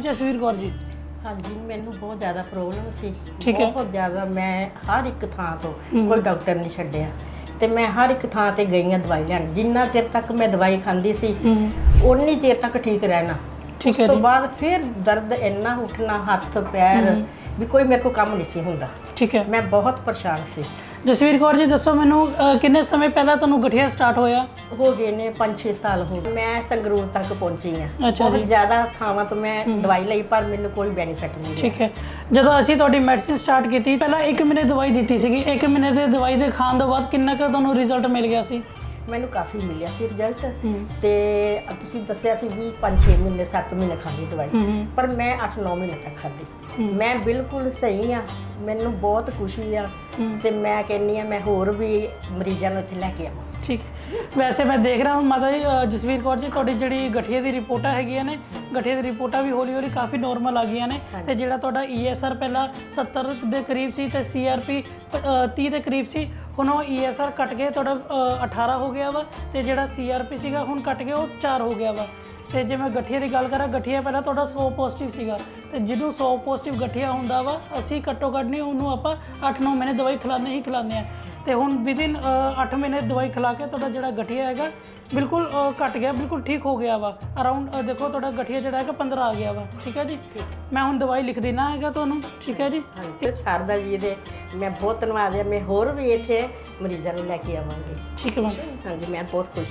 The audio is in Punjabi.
ਜਸਵੀਰ ਕੌਰ ਜੀ। ਹਾਂਜੀ ਮੈਨੂੰ ਬਹੁਤ ਜ਼ਿਆਦਾ ਪ੍ਰੋਬਲਮ ਸੀ। ਠੀਕ ਹੈ। ਬਹੁਤ ਜ਼ਿਆਦਾ ਮੈਂ ਹਰ ਇੱਕ ਥਾਂ ਤੋਂ। ਕੋਈ ਡਾਕਟਰ ਨਹੀਂ ਛੱਡਿਆ। ਤੇ ਮੈਂ ਹਰ ਇੱਕ ਥਾਂ ਤੇ ਗਈ ਹਾਂ ਦਵਾਈ ਲੈਣ। ਜਿੰਨਾ ਚਿਰ ਤੱਕ ਮੈਂ ਦਵਾਈ ਖਾਂਦੀ ਸੀ ਹੂੰ। ਉਨੀ ਚਿਰ ਤੱਕ ਠੀਕ ਰਹਿਣਾ। ਠੀਕ ਹੈ ਉਸ ਤੋਂ ਜੀ। ਬਾਅਦ ਫਿਰ ਦਰਦ ਇੰਨਾ ਉੱਠਣਾ ਹੱਥ ਪੈਰ। ਵੀ ਕੋਈ ਮੇਰੇ ਕੋਲ ਕੰਮ ਨਹੀਂ ਸੀ ਹੁੰਦਾ। ਠੀਕ ਹੈ। ਮੈਂ ਬਹੁਤ ਪਰੇਸ਼ਾਨ ਸੀ। ਜਸਵੀਰ ਕੌਰ ਜੀ ਦੱਸੋ ਮੈਨੂੰ ਅਹ, ਕਿੰਨੇ ਸਮੇਂ ਪਹਿਲਾਂ ਤੁਹਾਨੂੰ ਗਠੀਆ ਸਟਾਰਟ ਹੋਇਆ? ਹੋ ਗਏ ਨੇ 5-6 ਸਾਲ ਹੋ ਗਏ। ਮੈਂ ਸੰਗਰੂਰ ਤੱਕ ਪਹੁੰਚੀ ਅੱਛਾ ਜੀ। ਬਹੁਤ ਜ਼ਿਆਦਾ ਥਾਵਾਂ ਤੋਂ ਮੈਂ। ਦਵਾਈ ਲਈ ਪਰ ਮੈਨੂੰ ਕੋਈ ਬੈਨੀਫਿਟ ਨਹੀਂ ਠੀਕ ਹੈ। ਜਦੋਂ ਅਸੀਂ ਤੁਹਾਡੀ ਮੈਡੀਸਿਨ ਸਟਾਰਟ ਕੀਤੀ ਪਹਿਲਾਂ 1 ਮਹੀਨੇ ਦਵਾਈ ਦਿੱਤੀ ਸੀਗੀ। 1 ਮਹੀਨੇ ਦੇ ਦਵਾਈ ਦੇ ਖਾਣ ਤੋਂ ਬਾਅਦ ਕਿੰਨਾ ਕੁ ਤੁਹਾਨੂੰ ਰਿਜ਼ਲਟ ਮਿਲ ਗਿਆ ਸੀ? ਮੈਨੂੰ ਕਾਫੀ ਮਿਲਿਆ ਸੀ ਰਿਜ਼ਲਟ ਹੂੰ। ਤੇ ਤੁਸੀਂ ਦੱਸਿਆ ਸੀ ਵੀ 5-6 ਮਹੀਨੇ 7 ਮਹੀਨੇ ਖਾਂਦੀ ਦਵਾਈ। ਹੂੰ ਪਰ ਮੈਂ 8-9 ਮਹੀਨੇ ਤੱਕ ਖਾਧੀ। ਮੈਂ ਬਿਲਕੁਲ ਸਹੀ ਆ ਮੈਨੂੰ ਬਹੁਤ ਖੁਸ਼ੀ ਆ। ਤੇ ਮੈਂ ਕਹਿੰਨੀ ਆ ਮੈਂ ਹੋਰ ਵੀ ਮਰੀਜ਼ਾਂ ਨੂੰ ਇੱਥੇ ਲੈ ਕੇ ਆਵਾਂ ਠੀਕ ਵੈਸੇ ਮੈਂ ਦੇਖ ਰਿਹਾ ਹਾਂ ਮਾਤਾ ਜੀ ਅ, ਜਸਵੀਰ ਕੌਰ ਜੀ ਤੁਹਾਡੀ ਜਿਹੜੀ ਗਠੀਏ ਦੀ ਰਿਪੋਰਟਾਂ ਹੈਗੀਆਂ ਨੇ ਗਠੀਏ ਦੀ ਰਿਪੋਰਟਾਂ ਵੀ ਹੌਲੀ ਹੌਲੀ ਕਾਫੀ ਨਾਰਮਲ ਆ ਗਈਆਂ ਨੇ। ਤੇ ਜਿਹੜਾ ਤੁਹਾਡਾ ਈਐਸਆਰ ਪਹਿਲਾਂ 70 ਦੇ ਕਰੀਬ ਸੀ ਤੇ ਸੀਆਰਪੀ 30 ਦੇ ਕਰੀਬ ਸੀ ਹੁਣ ਉਹ ਈਐਸਆਰ ਕੱਟ ਕੇ ਤੁਹਾਡਾ ਅ, 18 ਹੋ ਗਿਆ ਵਾ ਤੇ ਜਿਹੜਾ ਸੀਆਰਪੀ ਸੀਗਾ ਹੁਣ ਕੱਟ ਕੇ ਉਹ 4 ਹੋ ਗਿਆ ਵਾ ਤੇ ਜੇ ਮੈਂ ਗਠੀਏ ਦੀ ਗੱਲ ਕਰਾਂ ਗਠੀਆ ਪਹਿਲਾਂ ਤੁਹਾਡਾ 100 ਪੋਜ਼ਿਟਿਵ ਸੀਗਾ ਤੇ ਜਿਹਨੂੰ 100 ਪੋਜ਼ਿਟਿਵ ਗਠੀਆ ਹੁੰਦਾ ਵਾ ਅਸੀਂ ਘੱਟੋ ਘੱਟ ਨਹੀਂ ਉਹਨੂੰ ਆਪਾਂ 8-9 ਮਹੀਨੇ ਦਵਾਈ ਖਿਲਾਉਂਦੇ ਹੀ ਖਿਲਾਉਂਦੇ ਆ ਤੇ ਹੁਣ ਵਿਦਿਨ 8 ਮਹੀਨੇ ਦਵਾਈ ਖਿਲਾ ਕੇ ਤੁਹਾਡਾ ਜਿਹੜਾ ਗਠੀਆ ਹੈਗਾ ਬਿਲਕੁਲ ਘਟ ਗਿਆ ਬਿਲਕੁਲ ਠੀਕ ਹੋ ਗਿਆ ਵਾ। ਅਰਾਊਂਡ ਦੇਖੋ ਤੁਹਾਡਾ ਗਠੀਆ ਜਿਹੜਾ ਹੈਗਾ 15 ਆ ਗਿਆ ਵਾ ਠੀਕ ਹੈ ਜੀ? ਮੈਂ ਹੁਣ ਦਵਾਈ ਲਿਖ ਦੇਣਾ ਹੈਗਾ ਤੁਹਾਨੂੰ ਠੀਕ ਹੈ ਜੀ? ਸ਼ਾਰਦਾ ਜੀ ਦੇ ਮੈਂ ਬਹੁਤ ਧੰਨਵਾਦ ਹੈ ਮੈਂ ਹੋਰ ਵੀ ਇੱਥੇ ਮਰੀਜ਼ਾਂ ਨੂੰ ਲੈ ਕੇ ਆਵਾਂਗੀ। ਠੀਕ ਹੈ ਮੈਮ। ਹਾਂਜੀ ਮੈਂ ਬਹੁਤ ਖੁਸ਼